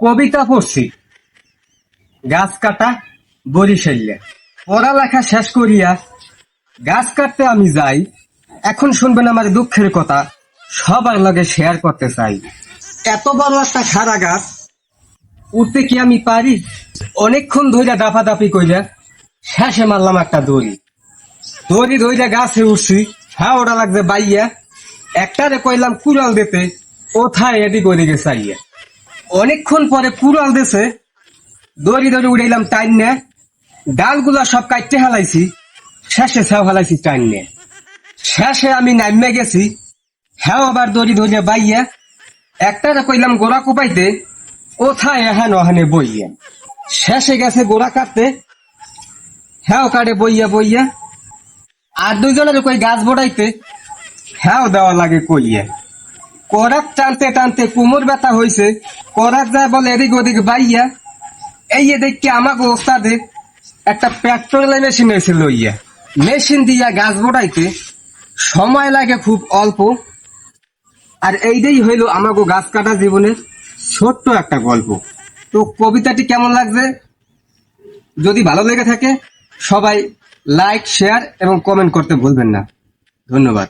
কবিতা পড়ছি। গাছ কাটা বরিশাল্যা পড়ালেখা শেষ করিয়া গাছ কাটতে আমি যাই, এখন শুনবেন আমার দুঃখের কথা, সবার লগে শেয়ার করতে চাই। এত বড় একটা সারা গাছ, উঠতে কি আমি পারি? অনেকক্ষণ ধইরা দাপাদাপি কইরা শেষে মারলাম একটা দড়ি। দড়ি ধইরা গাছে উঠছি হ্যাঁ ওটা লাগছে বাইয়া। একটারে কইলাম কুড়াল দিতে, কোথায় এদিক ওদিকে চাইয়া? অনেকক্ষণ পরে কুড়াল দিছে দড়ি দড়ি উড়াইলাম টাইন। নে ডালগুলা সব কাটতে হালাইছি। শেষে ছাও হালাইছি টাইন। নে শেষে আমি নামে গেছি। হ্যাঁ আবার দড়ি ধরে বাইয়া। একটারে কইলাম গোড়া কোপাইতে, কোথায় এহান ওহানে বইয়া? শেষে গেছে গোড়া কাটতে। হ্যাঁ কাটে বইয়া বইয়া। আর দুইজনের কই গাছ বড়াইতে? হ্যাঁ দেওয়া লাগে কইয়া। করাত টানতে টানতে কুমোর ব্যথা হইছে। করাত যায় বলে এদিক ওদিক বাইয়া। এই যে দেখি আমাকে ওস্তাদে একটা পেট্রোল মেশিন এসে লইয়া। মেশিন দিয়া গাছ বড়াইতে। সময় লাগে খুব অল্প। আর এইটাই হইল আমাকে গাছ কাটা জীবনের ছোট্ট একটা গল্প। তো কবিতাটি কেমন লাগছে? যদি ভালো লেগে থাকে, সবাই লাইক শেয়ার এবং কমেন্ট করতে ভুলবেন না। ধন্যবাদ।